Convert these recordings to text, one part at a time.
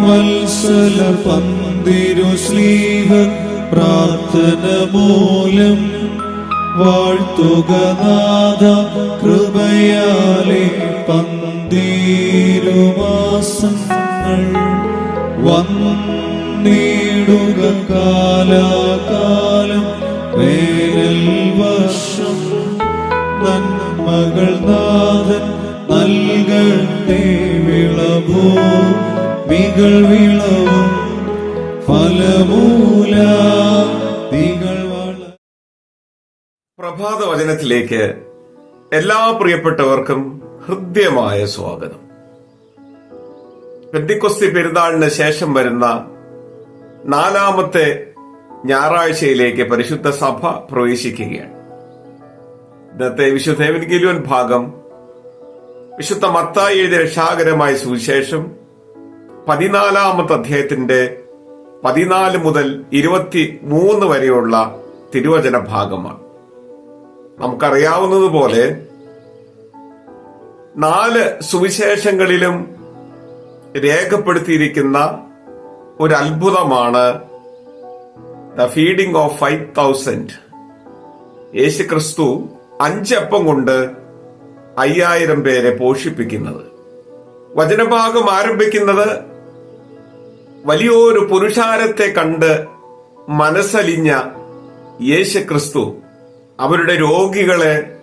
വത്സല പന്തിരു സ്ലീഹ പ്രാർത്ഥന മൂലം വാഴ്ത്തുക നാഥ കൃപയാലെ പന്തീരുമാസങ്ങൾ വന്നിടുക കാലാകാലം വേനൽ വർഷം നന്മകൾ നാഥൻ നൽകട്ടെ വിളവോ മികൾ വിളവും ഫലമൂല. വള പ്രഭാത വചനത്തിലേക്ക് എല്ലാ പ്രിയപ്പെട്ടവർക്കും ഹൃദ്യമായ സ്വാഗതം. പെന്തിക്കൊസ്തി പെരുന്നാളിന് ശേഷം വരുന്ന നാലാമത്തെ ഞായറാഴ്ചയിലേക്ക് പരിശുദ്ധ സഭ പ്രവേശിക്കുകയാണ്. ഇന്നത്തെ വിശുദ്ധേവൻ ഗിലുവൻ ഭാഗം വിശുദ്ധ മത്തായിയുടെ രക്ഷാകരമായ സുവിശേഷം പതിനാലാമത്തെ അധ്യായത്തിന്റെ പതിനാല് മുതൽ ഇരുപത്തി മൂന്ന് വരെയുള്ള തിരുവചന ഭാഗമാണ്. നമുക്കറിയാവുന്നതുപോലെ നാല് സുവിശേഷങ്ങളിലും രേഖപ്പെടുത്തിയിരിക്കുന്ന ഒരു അത്ഭുതമാണ് the feeding of five thousand. Yeshu Kristu അഞ്ചപ്പം കൊണ്ട് അയ്യായിരം പേരെ പോഷിപ്പിക്കുന്നത്. വചനഭാഗം ആരംഭിക്കുന്നത് വലിയൊരു പുരുഷാരത്തെ കണ്ട് മനസ്സലിഞ്ഞ യേശു ക്രിസ്തു അവരുടെ രോഗികളെ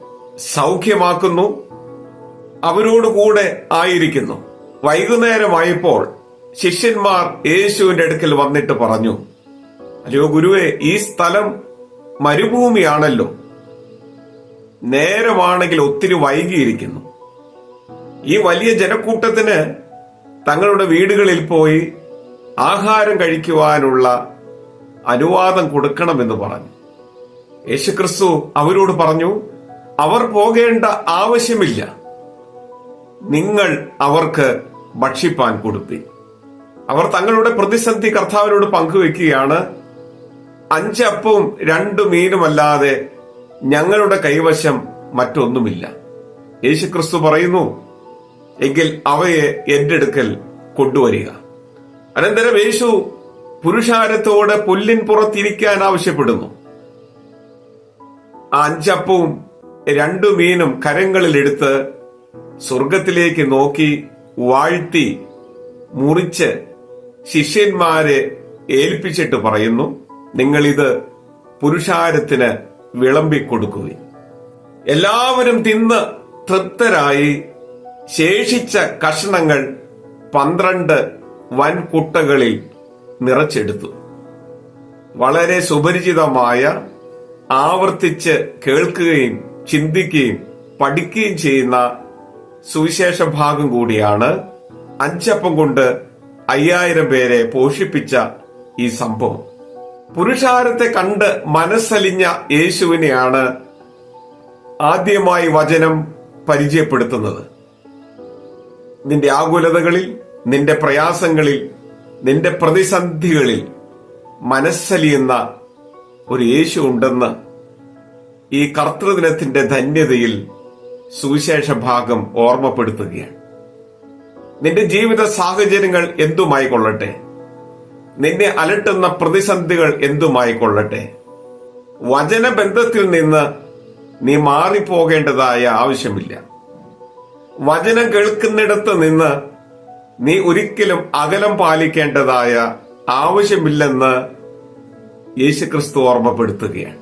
സൗഖ്യമാക്കുന്നു അവരോടുകൂടെ ആയിരിക്കുന്നു. വൈകുന്നേരമായപ്പോൾ ശിഷ്യന്മാർ യേശുവിന്റെ അടുക്കൽ വന്നിട്ട് പറഞ്ഞു അല്ലയോ ഗുരുവെ ഈ സ്ഥലം മരുഭൂമിയാണല്ലോ. നേരമാണെങ്കിൽ ഒത്തിരി വൈകിയിരിക്കുന്നു. ഈ വലിയ ജനക്കൂട്ടത്തിന് തങ്ങളുടെ വീടുകളിൽ പോയി ആഹാരം കഴിക്കുവാനുള്ള അനുവാദം കൊടുക്കണമെന്ന് പറഞ്ഞു. യേശുക്രിസ്തു അവരോട് പറഞ്ഞു അവർ പോകേണ്ട ആവശ്യമില്ല. നിങ്ങൾ അവർക്ക് ഭക്ഷിപ്പാൻ കൊടുപ്പി. അവർ തങ്ങളുടെ പ്രതിസന്ധി കർത്താവിനോട് പങ്കുവെക്കുകയാണ്. അഞ്ചപ്പവും രണ്ടു മീനുമല്ലാതെ ഞങ്ങളുടെ കൈവശം മറ്റൊന്നുമില്ല. യേശുക്രിസ്തു പറയുന്നു എങ്കിൽ അവയെ എന്റെ അടുക്കൽ കൊണ്ടുവരിക. അനന്തരം യേശു പുരുഷാരത്തോട് പുല്ലിൻ പുറത്തിരിക്കാൻ ആവശ്യപ്പെടുന്നു. ആ അഞ്ചപ്പവും രണ്ടു മീനും കരങ്ങളിൽ കരങ്ങളിലെടുത്ത് സ്വർഗത്തിലേക്ക് നോക്കി വാഴ്ത്തി മുറിച്ച് ശിഷ്യന്മാരെ ഏൽപ്പിച്ചിട്ട് പറയുന്നു നിങ്ങളിത് പുരുഷാരത്തിന് വിളമ്പിക്കൊടുക്കുകയും എല്ലാവരും തിന്ന് തൃപ്തരായി ശേഷിച്ച കഷണങ്ങൾ പന്ത്രണ്ട് വൻകുട്ടകളിൽ നിറച്ചെടുത്തു. വളരെ സുപരിചിതമായ ആവർത്തിച്ച് കേൾക്കുകയും ചിന്തിക്കുകയും പഠിക്കുകയും ചെയ്യുന്ന സുവിശേഷ ഭാഗം കൂടിയാണ് അഞ്ചപ്പം കൊണ്ട് അയ്യായിരം പേരെ പോഷിപ്പിച്ച ഈ സംഭവം. പുരുഷാരത്തെ കണ്ട് മനസ്സലിഞ്ഞ യേശുവിനെയാണ് ആദ്യമായി വചനം പരിചയപ്പെടുത്തുന്നത്. നിന്റെ ആകുലതകളിൽ നിന്റെ പ്രയാസങ്ങളിൽ നിന്റെ പ്രതിസന്ധികളിൽ മനസ്സലിയുന്ന ഒരു യേശു ഉണ്ടെന്ന് ഈ കർത്തൃദിനത്തിന്റെ ധന്യതയിൽ സുവിശേഷ ഭാഗം ഓർമ്മപ്പെടുത്തുകയാണ്. നിന്റെ ജീവിത സാഹചര്യങ്ങൾ എന്തുമായി കൊള്ളട്ടെ നിന്നെ അലട്ടുന്ന പ്രതിസന്ധികൾ എന്തുമായി കൊള്ളട്ടെ വചനബന്ധത്തിൽ നിന്ന് നീ മാറിപ്പോകേണ്ടതായ ആവശ്യമില്ല. വചനം കേൾക്കുന്നിടത്ത് നിന്ന് നീ ഒരിക്കലും അകലം പാലിക്കേണ്ടതായ ആവശ്യമില്ലെന്ന് യേശുക്രിസ്തു ഓർമ്മപ്പെടുത്തുകയാണ്.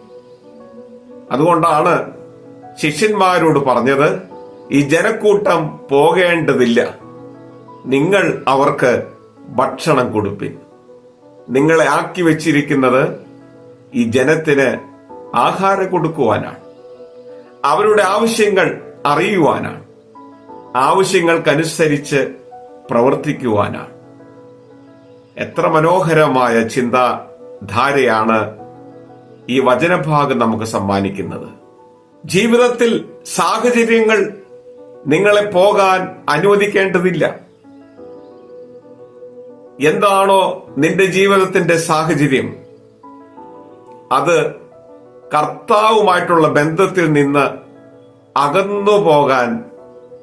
അതുകൊണ്ടാണ് ശിഷ്യന്മാരോട് പറഞ്ഞത് ഈ ജനക്കൂട്ടം പോകേണ്ടതില്ല. നിങ്ങൾ അവർക്ക് ഭക്ഷണം കൊടുപ്പിൻ. നിങ്ങളെ ആക്കി വെച്ചിരിക്കുന്നത് ഈ ജനത്തിന് ആഹാരം കൊടുക്കുവാനാണ്. അവരുടെ ആവശ്യങ്ങൾ അറിയുവാനാണ്. ആവശ്യങ്ങൾക്കനുസരിച്ച് പ്രവർത്തിക്കുവാനാണ്. എത്ര മനോഹരമായ ചിന്താധാരയാണ് ഈ വചനഭാഗം നമുക്ക് സമ്മാനിക്കുന്നത്. ജീവിതത്തിൽ സാഹചര്യങ്ങൾ നിങ്ങളെ പോകാൻ അനുവദിക്കേണ്ടതില്ല. എന്താണോ നിന്റെ ജീവിതത്തിന്റെ സാഹചര്യം അത് കർത്താവുമായിട്ടുള്ള ബന്ധത്തിൽ നിന്ന് അകന്നു പോകാൻ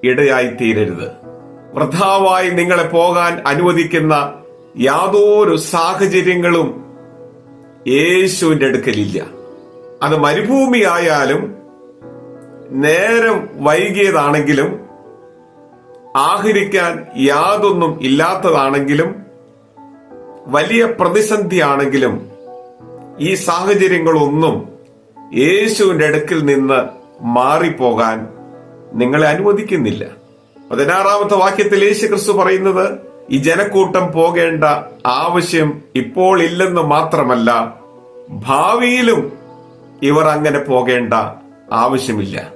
ഇടയായി തീരരുത് വൃഥാവായി നിങ്ങളെ പോകാൻ അനുവദിക്കുന്ന യാതൊരു സാഹചര്യങ്ങളും യേശുവിന്റെ അടുക്കലില്ല. അത് മരുഭൂമിയായാലും നേരം വൈകിയതാണെങ്കിലും ആഹരിക്കാൻ യാതൊന്നും ഇല്ലാത്തതാണെങ്കിലും വലിയ പ്രതിസന്ധിയാണെങ്കിലും ഈ സാഹചര്യങ്ങളൊന്നും യേശുവിന്റെ അടുക്കിൽ നിന്ന് മാറിപ്പോകാൻ നിങ്ങളെ അനുവദിക്കുന്നില്ല. പതിനാറാമത്തെ വാക്യത്തിൽ യേശു ക്രിസ്തു പറയുന്നത് ഈ ജനക്കൂട്ടം പോകേണ്ട ആവശ്യം ഇപ്പോൾ ഇല്ലെന്ന് മാത്രമല്ല ഭാവിയിലും ഇവർ അങ്ങനെ പോകേണ്ട ആവശ്യമില്ല.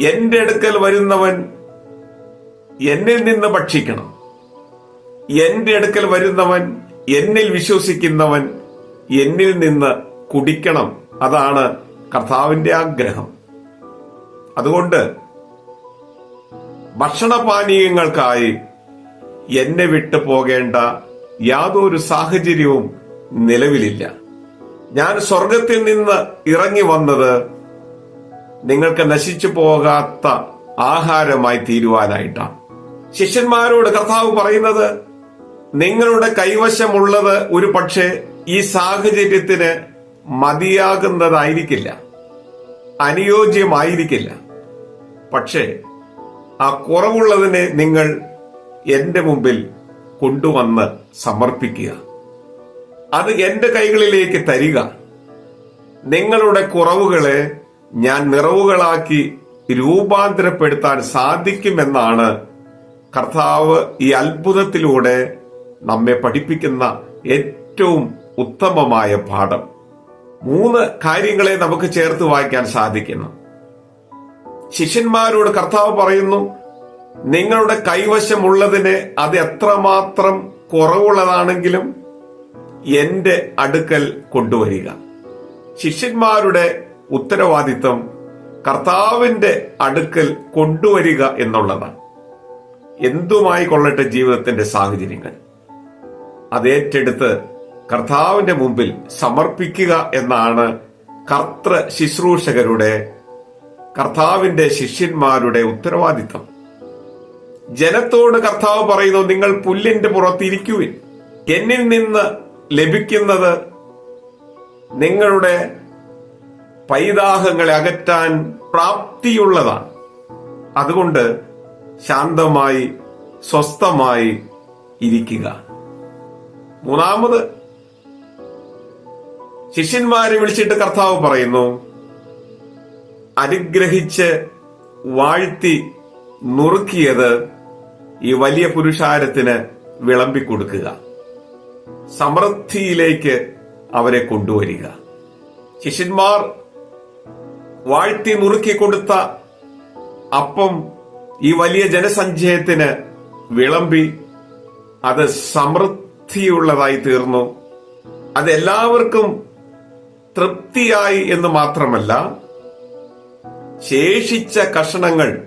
എന്റെ അടുക്കൽ വരുന്നവൻ എന്നിൽ നിന്ന് ഭക്ഷിക്കണം. എന്റെ അടുക്കൽ വരുന്നവൻ എന്നിൽ വിശ്വസിക്കുന്നവൻ എന്നിൽ നിന്ന് കുടിക്കണം. അതാണ് കർത്താവിന്റെ ആഗ്രഹം. അതുകൊണ്ട് ഭക്ഷണപാനീയങ്ങൾക്കായി എന്നെ വിട്ടു പോകേണ്ട യാതൊരു സാഹചര്യവും നിലവിലില്ല. ഞാൻ സ്വർഗത്തിൽ നിന്ന് ഇറങ്ങി വന്നത് നിങ്ങൾക്ക് നശിച്ചു പോകാത്ത ആഹാരമായി തീരുവാനായിട്ടാണ്. ശിഷ്യന്മാരോട് കർത്താവ് പറയുന്നത് നിങ്ങളുടെ കൈവശമുള്ളത് ഒരു പക്ഷേ ഈ സാഹചര്യത്തിന് മതിയാകുന്നതായിരിക്കില്ല. അനുയോജ്യമായിരിക്കില്ല. പക്ഷേ ആ കുറവുള്ളതിനെ നിങ്ങൾ എന്റെ മുമ്പിൽ കൊണ്ടുവന്ന് സമർപ്പിക്കുക. അത് എന്റെ കൈകളിലേക്ക് തരിക. നിങ്ങളുടെ കുറവുകളെ ഞാൻ നിറവുകളാക്കി രൂപാന്തരപ്പെടുത്താൻ സാധിക്കുമെന്നാണ് കർത്താവ് ഈ അത്ഭുതത്തിലൂടെ നമ്മെ പഠിപ്പിക്കുന്ന ഏറ്റവും ഉത്തമമായ പാഠം. മൂന്ന് കാര്യങ്ങളെ നമുക്ക് ചേർത്ത് വായിക്കാൻ സാധിക്കുന്നു. ശിഷ്യന്മാരോട് കർത്താവ് പറയുന്നു നിങ്ങളുടെ കൈവശമുള്ളതിനെ അത് എത്രമാത്രം കുറവുള്ളതാണെങ്കിലും എന്റെ അടുക്കൽ കൊണ്ടുവരിക. ശിഷ്യന്മാരുടെ ഉത്തരവാദിത്വം കർത്താവിന്റെ അടുക്കൽ കൊണ്ടുവരിക എന്നുള്ളതാണ്. എന്തുമായി കൊള്ളട്ടെ ജീവിതത്തിന്റെ സാഹചര്യങ്ങൾ? അത് ഏറ്റെടുത്ത് കർത്താവിന്റെ മുമ്പിൽ സമർപ്പിക്കുക എന്നാണ് കർത്തൃ ശുശ്രൂഷകരുടെ കർത്താവിന്റെ ശിഷ്യന്മാരുടെ ഉത്തരവാദിത്തം. ജനത്തോട് കർത്താവ് പറയുന്നു നിങ്ങൾ പുല്ലിന്റെ പുറത്തിരിക്കുവിൻ എന്നിൽ നിന്ന് ലഭിക്കുന്നത് നിങ്ങളുടെ പൈതാഹങ്ങളെ അകറ്റാൻ പ്രാപ്തിയുള്ളതാണ്. അതുകൊണ്ട് ശാന്തമായി സ്വസ്ഥമായി ഇരിക്കുക. മൂന്നാമത് ശിഷ്യന്മാരെ വിളിച്ചിട്ട് കർത്താവ് പറയുന്നു അനുഗ്രഹിച്ച് വാഴ്ത്തി നുറുക്കിയത് ഈ വലിയ പുരുഷാരത്തിന് വിളമ്പിക്കൊടുക്കുക. സമൃദ്ധിയിലേക്ക് അവരെ കൊണ്ടുവരിക. ശിഷ്യന്മാർ വാഴ്ത്തി നുറുക്കി കൊടുത്ത അപ്പം ഈ വലിയ ജനസഞ്ചയത്തിന് വിളമ്പി അത് സമൃദ്ധിയുള്ളതായി തീർന്നു. അത് എല്ലാവർക്കും തൃപ്തിയായി എന്ന് മാത്രമല്ല ശേഷിച്ച കഷണങ്ങൾ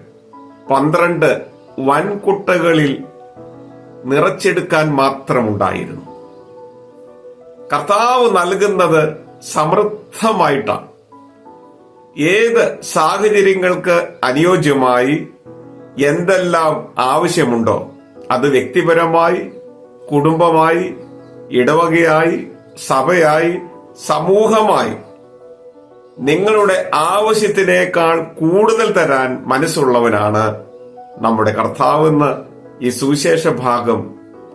പന്ത്രണ്ട് വൻകുട്ടകളിൽ നിറച്ചെടുക്കാൻ മാത്രമുണ്ടായിരുന്നു. കർത്താവ് നൽകുന്നത് സമൃദ്ധമായിട്ടാണ്. ഏത് സാഹചര്യങ്ങൾക്ക് അനുയോജ്യമായി എന്തെല്ലാം ആവശ്യമുണ്ടോ അത് വ്യക്തിപരമായി കുടുംബമായി ഇടവകയായി സഭയായി സമൂഹമായി നിങ്ങളുടെ ആവശ്യത്തിനേക്കാൾ കൂടുതൽ തരാൻ മനസ്സുള്ളവനാണ് നമ്മുടെ കർത്താവെന്ന് ഈ സുവിശേഷ ഭാഗം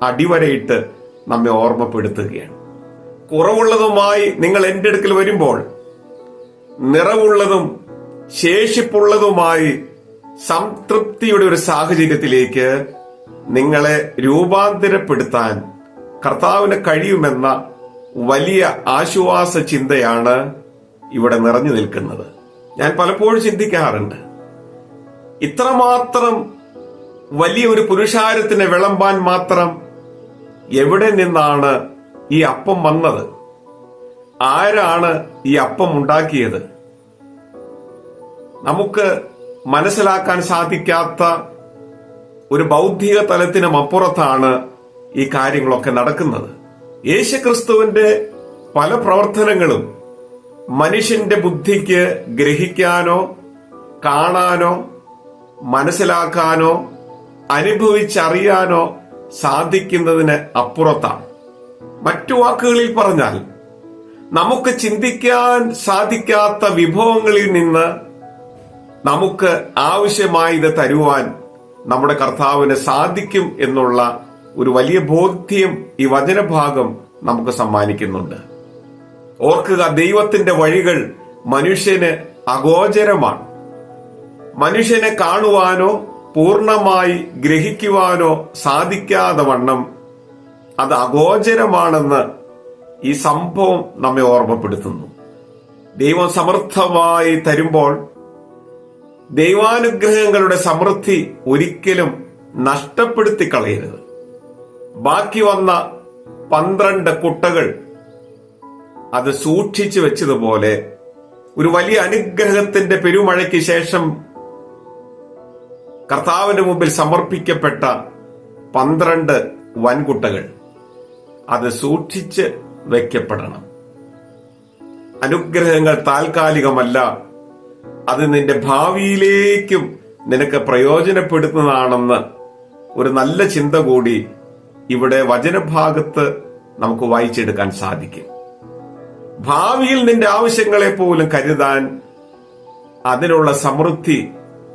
അടിവരയിട്ട് നമ്മെ ഓർമ്മപ്പെടുത്തുകയാണ്. കുറവുള്ളതുമായി നിങ്ങൾ എന്റെ അടുക്കൽ വരുമ്പോൾ നിറവുള്ളതും ശേഷിപ്പുള്ളതുമായി സംതൃപ്തിയുടെ ഒരു സാഹചര്യത്തിലേക്ക് നിങ്ങളെ രൂപാന്തരപ്പെടുത്താൻ കർത്താവിന് കഴിയുമെന്ന വലിയ ആശ്വാസ ചിന്തയാണ് ഇവിടെ നിറഞ്ഞു നിൽക്കുന്നത്. ഞാൻ പലപ്പോഴും ചിന്തിക്കാറുണ്ട്. ഇത്രമാത്രം വലിയ ഒരു പുരുഷാരത്തിന് വിളമ്പാൻ മാത്രം എവിടെ നിന്നാണ് ഈ അപ്പം വന്നത്? ആരാണ് ഈ അപ്പം ഉണ്ടാക്കിയത്? നമുക്ക് മനസ്സിലാക്കാൻ സാധിക്കാത്ത ഒരു ബൗദ്ധിക തലത്തിനും അപ്പുറത്താണ് ഈ കാര്യങ്ങളൊക്കെ നടക്കുന്നത്. യേശുക്രിസ്തുവിന്റെ പല പ്രവർത്തനങ്ങളും മനുഷ്യന്റെ ബുദ്ധിക്ക് ഗ്രഹിക്കാനോ കാണാനോ മനസ്സിലാക്കാനോ അനുഭവിച്ചറിയാനോ സാധിക്കുന്നതിന് അപ്പുറത്താണ്. മറ്റു വാക്കുകളിൽ പറഞ്ഞാൽ നമുക്ക് ചിന്തിക്കാൻ സാധിക്കാത്ത വിഭവങ്ങളിൽ നിന്ന് നമുക്ക് ആവശ്യമായി ആവശ്യമായത് തരുവാൻ നമ്മുടെ കർത്താവിന് സാധിക്കും എന്നുള്ള ഒരു വലിയ ബോധ്യം ഈ വചനഭാഗം നമുക്ക് സമ്മാനിക്കുന്നുണ്ട്. ഓർക്കുക ദൈവത്തിന്റെ വഴികൾ മനുഷ്യന് അഗോചരമാണ്. മനുഷ്യനെ കാണുവാനോ പൂർണമായി ഗ്രഹിക്കുവാനോ സാധിക്കാതെ വണ്ണം അത് അഗോചരമാണെന്ന് ഈ സംഭവം നമ്മെ ഓർമ്മപ്പെടുത്തുന്നു. ദൈവം സമർത്ഥമായി തരുമ്പോൾ ദൈവാനുഗ്രഹങ്ങളുടെ സമൃദ്ധി ഒരിക്കലും നഷ്ടപ്പെടുത്തി കളയരുത് ബാക്കി വന്ന പന്ത്രണ്ട് കുട്ടകൾ അത് സൂക്ഷിച്ചു വെച്ചതുപോലെ ഒരു വലിയ അനുഗ്രഹത്തിന്റെ പെരുമഴയ്ക്ക് ശേഷം കർത്താവിന്റെ മുമ്പിൽ സമർപ്പിക്കപ്പെട്ട പന്ത്രണ്ട് വൻകുട്ടകൾ അത് സൂക്ഷിച്ച് വെക്കപ്പെടണം. അനുഗ്രഹങ്ങൾ താൽക്കാലികമല്ല അത് നിന്റെ ഭാവിയിലേക്കും നിനക്ക് പ്രയോജനപ്പെടുത്തുന്നതാണെന്ന് ഒരു നല്ല ചിന്ത കൂടി ഇവിടെ വചനഭാഗത്ത് നമുക്ക് വായിച്ചെടുക്കാൻ സാധിക്കും. ഭാവിയിൽ നിന്റെ ആവശ്യങ്ങളെ പോലും കരുതാൻ അതിനുള്ള സമൃദ്ധി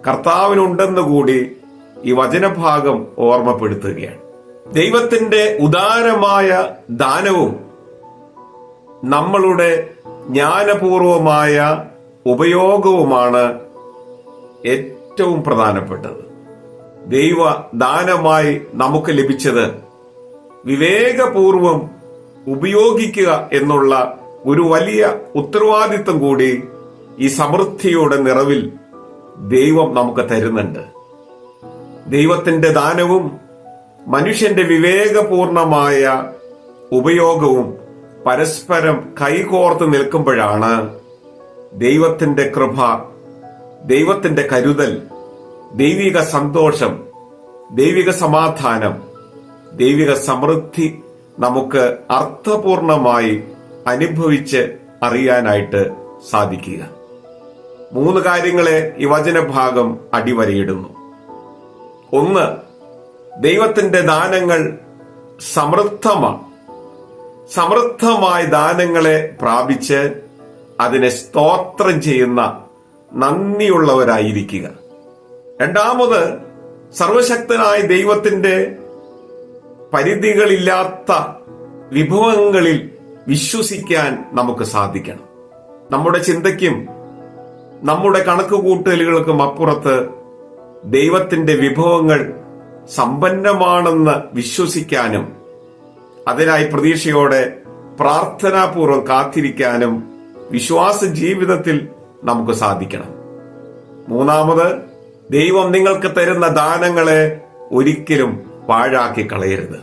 കർത്താവിനുണ്ടെന്ന് കൂടി ഈ വചനഭാഗം ഓർമ്മപ്പെടുത്തുകയാണ്. ദൈവത്തിന്റെ ഉദാരമായ ദാനവും നമ്മളുടെ ജ്ഞാനപൂർവമായ ഉപയോഗവുമാണ് ഏറ്റവും പ്രധാനപ്പെട്ടത്. ദൈവ ദാനമായി നമുക്ക് ലഭിച്ചത് വിവേകപൂർവം ഉപയോഗിക്കുക എന്നുള്ള ഒരു വലിയ ഉത്തരവാദിത്വം കൂടി ഈ സമൃദ്ധിയുടെ നിറവിൽ ദൈവം നമുക്ക് തരുന്നുണ്ട്. ദൈവത്തിന്റെ ദാനവും മനുഷ്യന്റെ വിവേകപൂർണമായ ഉപയോഗവും പരസ്പരം കൈകോർത്ത് നിൽക്കുമ്പോഴാണ് ദൈവത്തിന്റെ കൃപ ദൈവത്തിന്റെ കരുതൽ ദൈവിക സന്തോഷം ദൈവിക സമാധാനം ദൈവിക സമൃദ്ധി നമുക്ക് അർത്ഥപൂർണമായി അനുഭവിച്ച് അറിയാനായിട്ട് സാധിക്കുക. മൂന്ന് കാര്യങ്ങളെ ഈ വചനഭാഗം അടിവരയിടുന്നു. ഒന്ന് ദൈവത്തിന്റെ ദാനങ്ങൾ സമൃദ്ധമാണ് സമൃദ്ധമായ ദാനങ്ങളെ പ്രാപിച്ച് അതിനെ സ്തോത്രം ചെയ്യുന്ന നന്ദിയുള്ളവരായിരിക്കുക. രണ്ടാമത് സർവശക്തനായ ദൈവത്തിന്റെ പരിധികളില്ലാത്ത വിഭവങ്ങളിൽ വിശ്വസിക്കാൻ നമുക്ക് സാധിക്കണം. നമ്മുടെ ചിന്തയ്ക്കും നമ്മുടെ കണക്കുകൂട്ടലുകൾക്കും അപ്പുറത്ത് ദൈവത്തിന്റെ വിഭവങ്ങൾ സമ്പന്നമാണെന്ന് വിശ്വസിക്കാനും അതിനായി പ്രതീക്ഷയോടെ പ്രാർത്ഥനാപൂർവം കാത്തിരിക്കാനും വിശ്വാസ ജീവിതത്തിൽ നമുക്ക് സാധിക്കണം. മൂന്നാമത് ദൈവം നിങ്ങൾക്ക് തരുന്ന ദാനങ്ങളെ ഒരിക്കലും പാഴാക്കി കളയരുത്.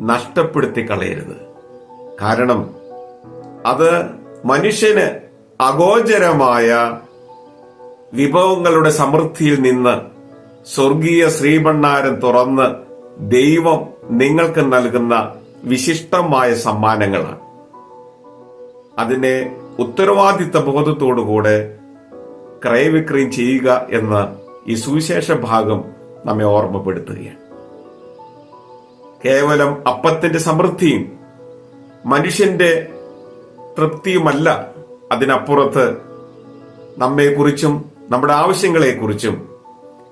നഷ്ടപ്പെടുത്തി കളയരുത്. കാരണം അത് മനുഷ്യന് അഗോചരമായ വിഭവങ്ങളുടെ സമൃദ്ധിയിൽ നിന്ന് സ്വർഗീയ ശ്രീഭണ്ണാരം തുറന്ന് ദൈവം നിങ്ങൾക്ക് നൽകുന്ന വിശിഷ്ടമായ സമ്മാനങ്ങളാണ്. അതിനെ ഉത്തരവാദിത്ത ബോധത്തോടുകൂടെ ക്രയവിക്രയം ചെയ്യുക എന്ന ഈ സുവിശേഷ ഭാഗം നമ്മെ ഓർമ്മപ്പെടുത്തുകയാണ്. കേവലം അപ്പത്തിന്റെ സമൃദ്ധിയും മനുഷ്യന്റെ തൃപ്തിയുമല്ല അതിനപ്പുറത്ത് നമ്മെക്കുറിച്ചും നമ്മുടെ ആവശ്യങ്ങളെക്കുറിച്ചും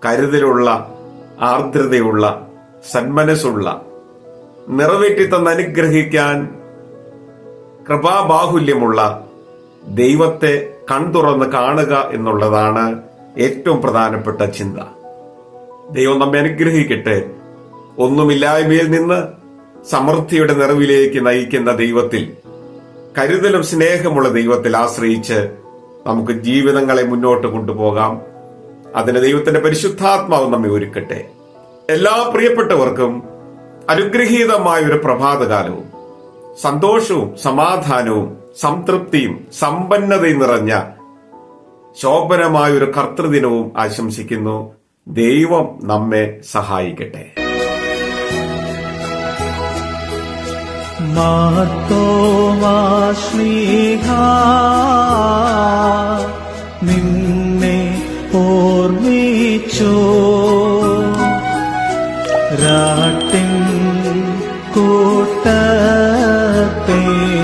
കരുതലുള്ള ആർദ്രതയുള്ള സന്മനസ്സുള്ള നിറവേറ്റി തന്ന് കൃപാബാഹുല്യമുള്ള ദൈവത്തെ കൺതുറന്ന് കാണുക എന്നുള്ളതാണ് ഏറ്റവും പ്രധാനപ്പെട്ട ചിന്ത. ദൈവം നമ്മെ അനുഗ്രഹിക്കട്ടെ. ഒന്നുമില്ലായ്മയിൽ നിന്ന് സമൃദ്ധിയുടെ നിറവിലേക്ക് നയിക്കുന്ന ദൈവത്തിൽ കരുതലും സ്നേഹമുള്ള ദൈവത്തിൽ ആശ്രയിച്ച് നമുക്ക് ജീവിതങ്ങളെ മുന്നോട്ട് കൊണ്ടുപോകാം. അതിന് ദൈവത്തിന്റെ പരിശുദ്ധാത്മാവ് നമ്മെ ഒരുക്കട്ടെ. എല്ലാ പ്രിയപ്പെട്ടവർക്കും അനുഗ്രഹീതമായ ഒരു പ്രഭാതകാലവും സന്തോഷവും സമാധാനവും സംതൃപ്തിയും സമ്പന്നതയും നിറഞ്ഞ ശോഭനമായ ഒരു കർത്തൃദിനവും ആശംസിക്കുന്നു. ദൈവം നമ്മെ സഹായിക്കട്ടെ. നിന്നെ ഓർമ്മിച്ചോ. രാട്ടിൻ കൂട്ടത്തെ